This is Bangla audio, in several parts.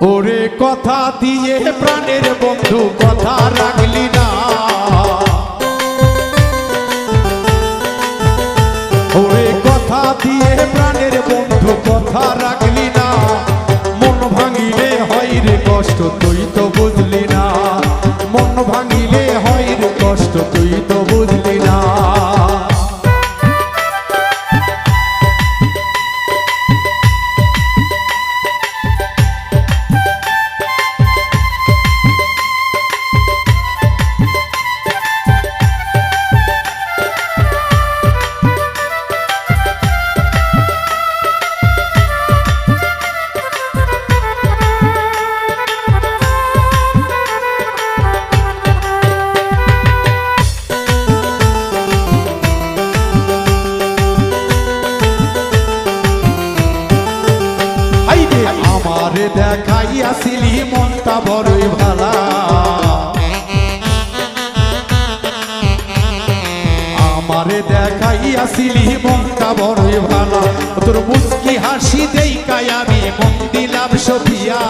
ওরে কথা দিয়ে প্রাণের বন্ধু কথা রাখলি না। ওরে কথা দিয়ে প্রাণের বন্ধু কথা রাখলি না। মন ভাঙিলে হয় রে কষ্ট, তুই তো হাইরে আমারে দেখাইয়াছিলি মনটা বড়ই ভালা। আমারে দেখাইয়াছিলি মনটা বড়ই ভালা। তোর মুস্কি হাসি দেইকাই আমি মন দিলাম সফিয়া।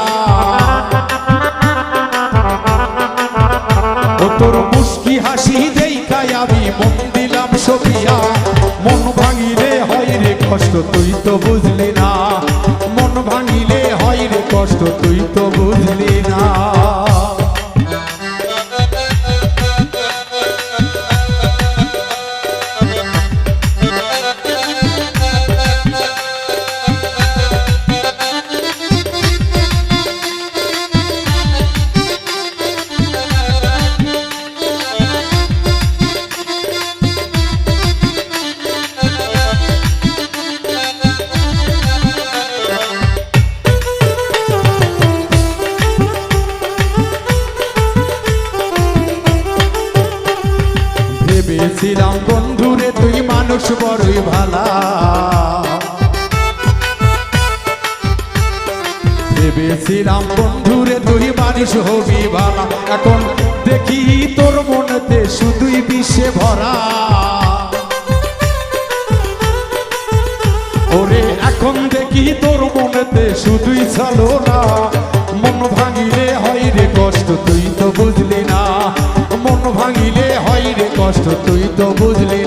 তোর মুস্কি হাসি দেইকাই আমি মন দিলাম সফিয়া। মন ভাঙিলে হয় রে কষ্ট, তুই হয় রে কষ্ট তুই তো বুঝলি না। ভেবেছিলাম বন্ধুরে, তুই মানুষ বড়ই ভালা। ভেবেছিলাম, বন্ধুরে, তুই মানুষ হবি ভালা। এখন দেখি তোর মনেতে শুধুই বিষে ভরা। ওরে, এখন দেখি তোর মনেতে শুধুই চলো না মন ভাঙিলে হয় রে কষ্ট, তুই তো বুঝলি কষ্ট তুই তো বুঝলি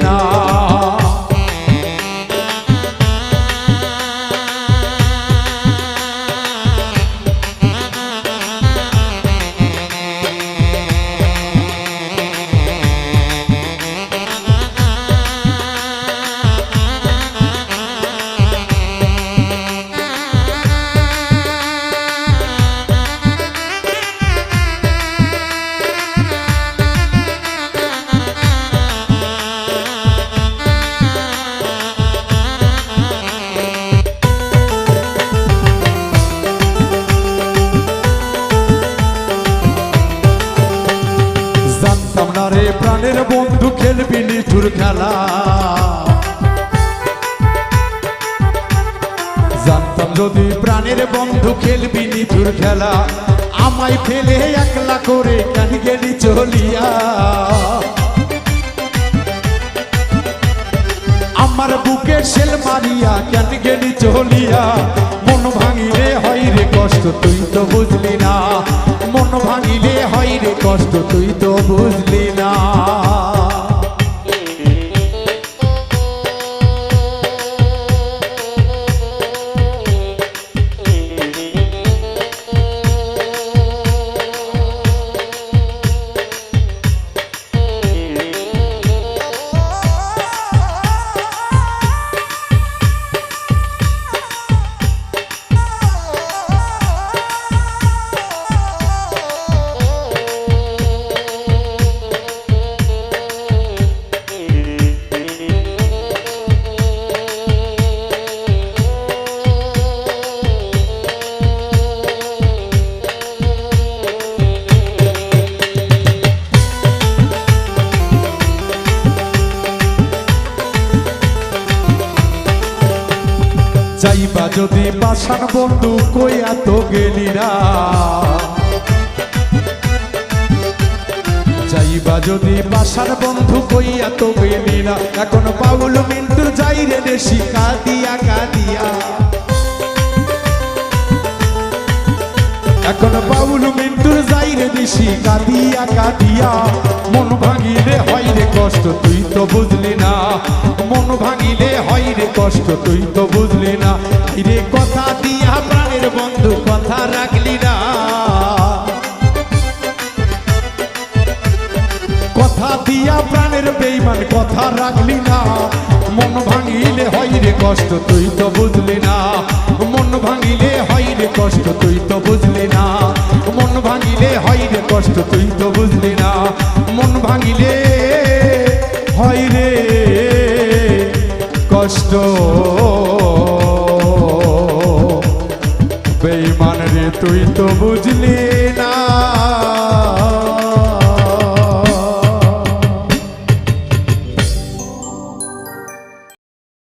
না জানতাম না রে প্রাণের বন্ধু খেলবি নিঠুর খেলা। জানতাম যদি প্রাণের বন্ধু খেলবি নিঠুর খেলা, আমায় ফেলে একলা করে কেন গেলি চলিয়া? আমার বুকে সেল মারিয়া কেন গেলি চলিয়া? মন ভাঙিলে হয় রে কষ্ট, তুই তো বুঝলি না। মন ভাঙিলে হয় রে কষ্ট তুই তো বুঝলি না। যাইবা যদি বাসান বন্ধু কইয়া তো গেলি না। যাইবা যদি বাসার বন্ধু কইয়া তো গেলি না। এখন পাউল মিন্টুর যাই রে দেশি, কাদিয়া কাদিয়া। এখন বাউল মিন্টুর যাইরে দিশি কাঁদিয়া কাঁদিয়া, মন ভাঙিলে হয় রে কষ্ট, তুই তো বুঝলি না। মন ভাঙিলে হয় রে কষ্ট, তুই তো বুঝলি না। রে কথা দিয়া প্রাণের বন্ধু, কথা রাখলি না। কথা দিয়া প্রাণের বেইমান, কথা রাখলি না। মন ভাঙিলে হয় রে কষ্ট, তুই তো বুঝলি না। মন ভাঙিলে হয় রে কষ্ট, তুই তো বুঝলি ভাঙিলে হয় রে কষ্ট, তুই তো বুঝলি না। মন ভাঙিলে হয় রে কষ্ট। বেইমান রে, তুই তো বুঝলি না।